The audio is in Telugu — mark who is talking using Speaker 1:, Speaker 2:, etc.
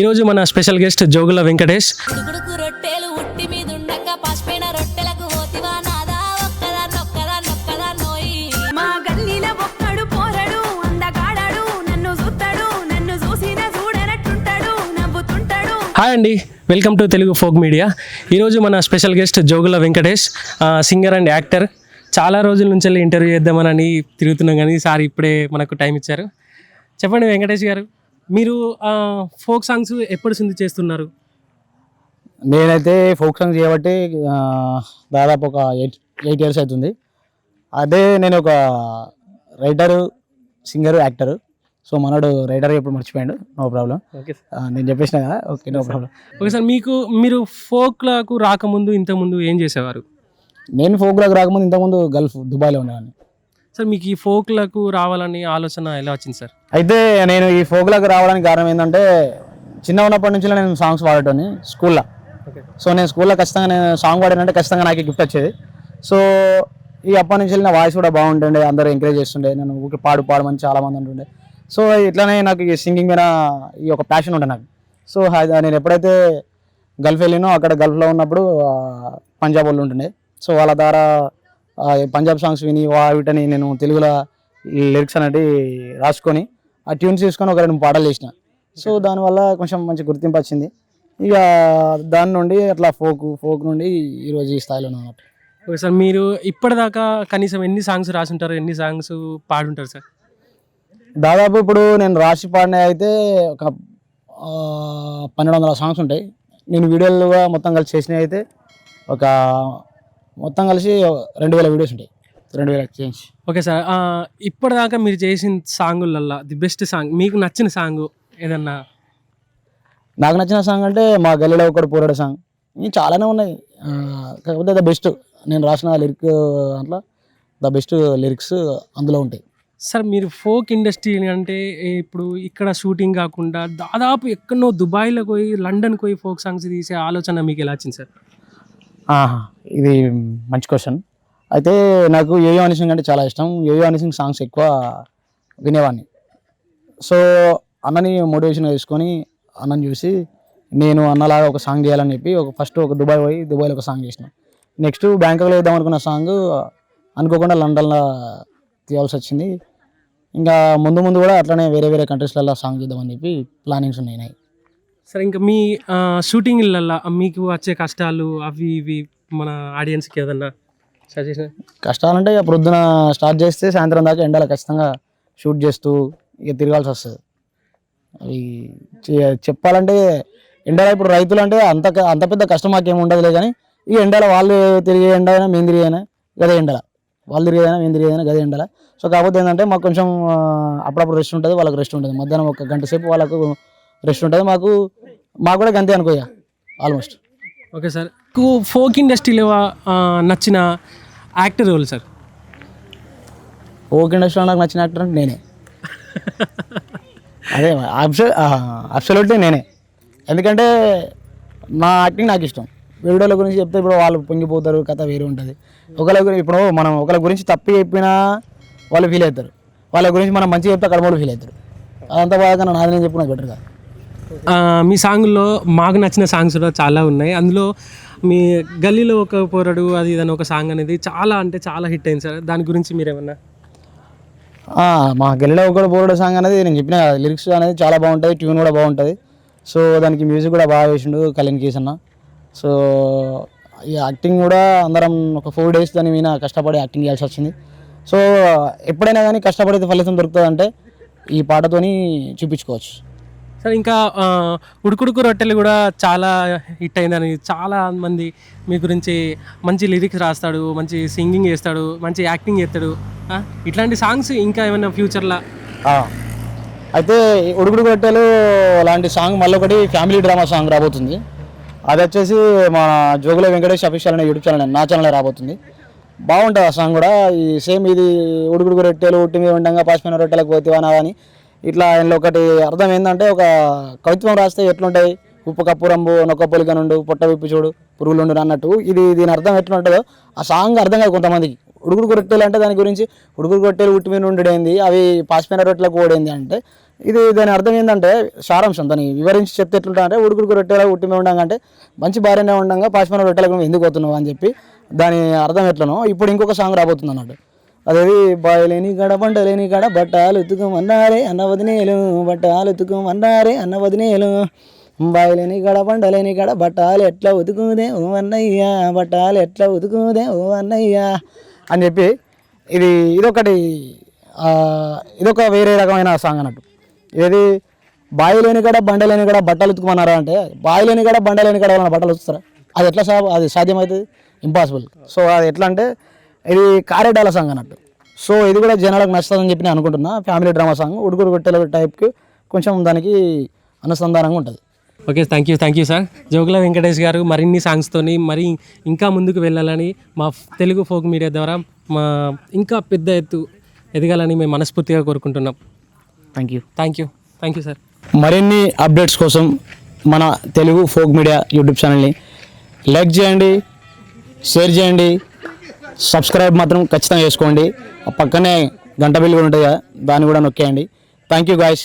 Speaker 1: ఈరోజు మన స్పెషల్ గెస్ట్ జోగుల వెంకటేష్.
Speaker 2: ఉడుకుడుకు రొట్టెలు ఉట్టి మీద ఉండంగా పసిపోయిన రొట్టెలకు పోతివా నాదా? ఒక్కదా నొక్కదా నొక్కదా నోయి?
Speaker 3: మా గల్లీల ఒక్కడు పోరడు అందగాడాడు నన్ను చూస్తాడు నన్ను చూసిన చూడనట్టుంటాడు నవ్వుతుంటాడు.
Speaker 1: హాయ్ అండి welcome to Telugu folk media. ఈరోజు మన special guest Jogula Venkatesh singer and actor. చాలా రోజుల నుంచి వెళ్ళి ఇంటర్వ్యూ చేద్దామని తిరుగుతున్నాం కానీ సార్ ఇప్పుడే మనకు టైం ఇచ్చారు. చెప్పండి వెంకటేష్ గారు. మీరు ఫోక్ సాంగ్స్ ఎప్పుడు సింది చేస్తున్నారు?
Speaker 4: నేనైతే ఫోక్ సాంగ్ చేయబట్టి దాదాపు ఒక ఎయిట్ ఎయిట్ ఇయర్స్ అవుతుంది అదే నేను ఒక రైటరు సింగరు యాక్టరు. సో మనోడు రైటర్ ఎప్పుడు మర్చిపోయాడు. No problem.
Speaker 1: ఓకే
Speaker 4: నేను చెప్పేసిన కదా. Okay no problem.
Speaker 1: Okay sir మీకు మీరు ఫోక్లకు రాకముందు ఇంతకుముందు ఏం చేసేవారు?
Speaker 4: నేను ఫోక్లోకి రాకముందు ఇంతకుముందు గల్ఫ్ దుబాయ్లో ఉండేవాడిని.
Speaker 1: సార్ మీకు ఈ ఫోక్లకు రావాలని ఆలోచన ఎలా వచ్చింది సార్?
Speaker 4: అయితే నేను ఈ ఫోక్లోకి రావడానికి కారణం ఏంటంటే చిన్న ఉన్నప్పటి నుంచి నేను సాంగ్స్ పాడేటోని స్కూల్లో.
Speaker 1: ఓకే.
Speaker 4: సో నేను స్కూల్లో ఖచ్చితంగా నేను సాంగ్ పాడానంటే ఖచ్చితంగా నాకు గిఫ్ట్ వచ్చేది. సో ఈ అప్పటి నుంచి నా వాయిస్ కూడా బాగుంటుండే అందరూ ఎంకరేజ్ చేస్తుండే నేను ఊరికి పాడు పాడమని చాలా మంది అంటుండే. సో ఇట్లానే నాకు ఈ సింగింగ్ మీద ఈ ఒక ప్యాషన్ ఉండే నాకు. సో నేను ఎప్పుడైతే గల్ఫ్ వెళ్ళినో అక్కడ గల్ఫ్లో ఉన్నప్పుడు పంజాబ్ వాళ్ళు ఉంటుండే. సో వాళ్ళ ద్వారా పంజాబ్ సాంగ్స్ విని వాటిని నేను తెలుగులో లిరిక్స్ అనేవి రాసుకొని ఆ ట్యూన్స్ తీసుకొని ఒక రెండు పాటలు చేసిన. సో దానివల్ల కొంచెం మంచి గుర్తింపు వచ్చింది. ఇక దాని నుండి అట్లా ఫోక్ ఫోక్ నుండి ఈరోజు ఈ స్థాయిలో ఉన్నాను అన్నమాట.
Speaker 1: ఓకే సార్ మీరు ఇప్పటిదాకా కనీసం ఎన్ని సాంగ్స్ రాసుంటారు? ఎన్ని సాంగ్స్ పాడుంటారు సార్?
Speaker 4: దాదాపు ఇప్పుడు నేను రాసి పాడిన అయితే ఒక పన్నెండు వందల సాంగ్స్ ఉంటాయి. నేను వీడియోలుగా మొత్తం కలిసి చేసినవి అయితే ఒక మొత్తం కలిసి రెండు వేల వీడియోస్ ఉంటాయి. రెండు వేల ఎక్స్చేంజ్
Speaker 1: ఓకే సార్ ఇప్పటిదాకా మీరు చేసిన సాంగులల్లో ది బెస్ట్ సాంగ్ మీకు నచ్చిన సాంగ్ ఏదన్నా?
Speaker 4: నాకు నచ్చిన సాంగ్ అంటే మా గల్లీలో ఒకటి పోరాడు సాంగ్ ఇవి చాలానే ఉన్నాయి. కాకపోతే ద బెస్ట్ నేను రాసిన లిరిక్ దాంట్లో ద బెస్ట్ లిరిక్స్ అందులో ఉంటాయి.
Speaker 1: సార్ మీరు ఫోక్ ఇండస్ట్రీ అంటే ఇప్పుడు ఇక్కడ షూటింగ్ కాకుండా దాదాపు ఎక్కడో దుబాయ్లో పోయి లండన్ పోయి ఫోక్ సాంగ్స్ తీసే ఆలోచన మీకు ఎలా వచ్చింది సార్?
Speaker 4: ఇది మంచి క్వశ్చన్ అయితే నాకు యోయో హనీ సింగ్ అంటే చాలా ఇష్టం. యోయో హనీ సింగ్ సాంగ్స్ ఎక్కువ వినేవాడిని సో అన్నని మోటివేషన్ తీసుకొని అన్నని చూసి నేను అన్నలాగా ఒక సాంగ్ చేయాలని చెప్పి ఒక ఫస్ట్ ఒక దుబాయ్ పోయి దుబాయ్లో ఒక సాంగ్ చేసిన. నెక్స్ట్ బ్యాంకాక్లో వేద్దాం అనుకున్న సాంగ్ అనుకోకుండా లండన్లో తీయాల్సి వచ్చింది. ఇంకా ముందు ముందు కూడా అట్లనే వేరే వేరే కంట్రీస్లలో సాంగ్ చేద్దామని చెప్పి ప్లానింగ్స్ ఉన్నాయి.
Speaker 1: సరే ఇంకా మీ షూటింగ్లల్లో మీకు వచ్చే కష్టాలు అవి ఇవి మన ఆడియన్స్కి ఏదన్నా సజెషన్
Speaker 4: కష్టాలంటే ఇక ప్రొద్దున స్టార్ట్ చేస్తే సాయంత్రం దాకా ఎండలో ఖచ్చితంగా షూట్ చేస్తూ ఇక తిరగాల్సి వస్తుంది. అవి చెప్పాలంటే ఎండలో ఇప్పుడు రైతులు అంటే అంత అంత పెద్ద కష్టం మాకేం ఉండదులే కానీ ఈ ఎండలో వాళ్ళు తిరిగే ఎండ అయినా మేము తిరిగేనా అయినా గదే ఎండల. వాళ్ళు తిరిగేదైనా మేము తిరిగేదైనా గదే ఎండల. సో కాకపోతే ఏంటంటే మాకు కొంచెం అప్పుడప్పుడు రెస్ట్ ఉంటుంది వాళ్ళకి రెస్ట్ ఉంటుంది. మధ్యాహ్నం ఒక గంట సేపు వాళ్ళకు రెస్ట్ ఉంటుంది. మాకు మాకు కూడా గంతే అనుకో ఇక ఆల్మోస్ట్
Speaker 1: ఓకే సార్. ఫోక్ ఇండస్ట్రీలో నచ్చిన యాక్టర్ ఎవరు సార్?
Speaker 4: ఓకే ఇండస్ట్రీలో నాకు నచ్చిన యాక్టర్ అంటే నేనే. అదే అబ్సల్యూట్లీ నేనే. ఎందుకంటే నా యాక్టింగ్ నాకు ఇష్టం. వీడియోల గురించి చెప్తే ఇప్పుడు వాళ్ళు పొంగిపోతారు కథ వేరే ఉంటుంది. ఒకళ్ళ గురించి ఇప్పుడు మనం ఒకళ్ళ గురించి తప్పు చెప్పినా వాళ్ళు ఫీల్ అవుతారు. వాళ్ళ గురించి మనం మంచిగా చెప్తే అక్కడ వాళ్ళు ఫీల్ అవుతారు. అదంతా బాగా నాది నేను చెప్పిన బెటర్ కాదు
Speaker 1: మీ సాంగ్లో మాకు నచ్చిన సాంగ్స్ కూడా చాలా ఉన్నాయి. అందులో మీ గల్లీలో ఒక పోరడు అది ఇదని ఒక సాంగ్ అనేది చాలా అంటే చాలా హిట్ అయింది సార్. దాని గురించి
Speaker 4: మీరేమన్నా? మా గల్లీలో ఒకటి పోరడు సాంగ్ అనేది నేను చెప్పిన లిరిక్స్ అనేది చాలా బాగుంటుంది ట్యూన్ కూడా బాగుంటుంది. సో దానికి మ్యూజిక్ కూడా బాగా వేసిండు కళ్యాణ్ కేస్ అన్న. సో ఈ యాక్టింగ్ కూడా అందరం ఒక ఫోర్ డేస్ దాని మీద కష్టపడి యాక్టింగ్ చేయాల్సి వచ్చింది. సో ఎప్పుడైనా కానీ కష్టపడితే ఫలితం దొరుకుతుందంటే ఈ పాటతోని చూపించుకోవచ్చు.
Speaker 1: సార్ ఇంకా ఉడుకుడుకు రొట్టెలు కూడా చాలా హిట్ అయిందని చాలా మంది మీ గురించి మంచి లిరిక్స్ రాస్తాడు మంచి సింగింగ్ చేస్తాడు మంచి యాక్టింగ్ చేస్తాడు. ఇట్లాంటి సాంగ్స్ ఇంకా ఏమైనా ఫ్యూచర్లో?
Speaker 4: అయితే ఉడుకుడుకు ఉడుకుడు కొట్టెలు లాంటి సాంగ్ మళ్ళీ ఒకటి ఫ్యామిలీ డ్రామా సాంగ్ రాబోతుంది. అది వచ్చేసి మన జోగుల వెంకటేష్ అఫీషియల్ అనే యూట్యూబ్ ఛానల్ నా ఛానల్ రాబోతుంది. బాగుంటుంది ఆ సాంగ్ కూడా. ఈ సేమ్ ఇది ఉడుకుడుకు రొట్టెలు ఉట్టి మీద ఉండగా పాసిపోయిన రొట్టెలకు పోతేవా అని ఇట్లా ఆయన ఒకటి అర్థం ఏంటంటే ఒక కవిత్వం రాస్తే ఎట్లుంటాయి ఉప్పు కప్పురంబు నొక్క పొలిక నుండు పొట్ట విప్పి చూడు పురుగులుండు అన్నట్టు. ఇది దీని అర్థం ఎట్లుంటుందో ఆ సాంగ్ అర్థం కాదు కొంతమందికి. ఉడుగుడు రొట్టెలు అంటే దాని గురించి ఉడుగుడు రొట్టెలు ఉట్టి మీద ఉండేది అవి పాసిపోయిన రొట్టెలకు ఓడేంది అంటే ఇది దాని అర్థం ఏంటంటే సారాంశం. దాన్ని వివరించి చెప్తే ఎట్లుంటా అంటే ఉడుగుడు రొట్టెలా ఉట్టి మీద ఉండంగా అంటే మంచి భార్యనే ఉండంగా పాసిపోయిన రొట్టెలకు ఎందుకు పోతున్నావు అని చెప్పి దాని అర్థం ఎట్లనో ఇప్పుడు ఇంకొక సాంగ్ రాబోతుంది అన్నట్టు అదేది బాయలేని గడ బండలేని గడ బట్టాలు ఎత్తుకోమన్నారే అన్న వదినేలు బట్టాలు ఎత్తుకోమన్నారే అన్న వదినేలు బాయలేని గడ బండలేని గడ బట్టాలు ఎట్లా ఉతుకుదే ఓ అన్నయ్య బట్టాలు ఎట్లా ఉతుకుదే ఓ అన్నయ్య. అని చెప్పి ఇది ఇదొకటి ఇదొక వేరే రకమైన సాంగ్ అన్నట్టు. ఏది బావి లేని కాడ బండ లేని కాడ బట్టలు ఉతుకుమన్నారా అంటే బావి లేని కాడ బండ లేని కాడ బట్టలు ఉతుకుతారా? అది ఎట్లా సా అది సాధ్యమవుతుంది? ఇంపాసిబుల్ సో అది ఎట్లా అంటే ఇది కారేడాల సాంగ్ అన్నట్టు. సో ఇది కూడా జనాలకు నచ్చుతుందని చెప్పి నేను అనుకుంటున్నా. ఫ్యామిలీ డ్రామా సాంగ్ ఉడుకుడు గొట్టెల టైప్కి కొంచెం దానికి అనుసంధానంగా ఉంటుంది.
Speaker 1: Okay thank you thank you sir Jogula Venkatesh గారు మరిన్ని సాంగ్స్తోని మరి ఇంకా ముందుకు వెళ్ళాలని మా తెలుగు ఫోక్ మీడియా ద్వారా మా ఇంకా పెద్ద ఎత్తు ఎదగాలని మేము మనస్ఫూర్తిగా కోరుకుంటున్నాం.
Speaker 4: Thank you
Speaker 1: thank you thank you sir
Speaker 4: మరిన్ని అప్డేట్స్ కోసం మన తెలుగు ఫోక్ మీడియా యూట్యూబ్ ఛానల్ని లైక్ చేయండి షేర్ చేయండి సబ్స్క్రైబ్ మాత్రం ఖచ్చితంగా చేసుకోండి. ఆ పక్కనే గంట బిల్లు కూడా ఉంటుంది కదా దాన్ని కూడా నొక్కేయండి. Thank you guys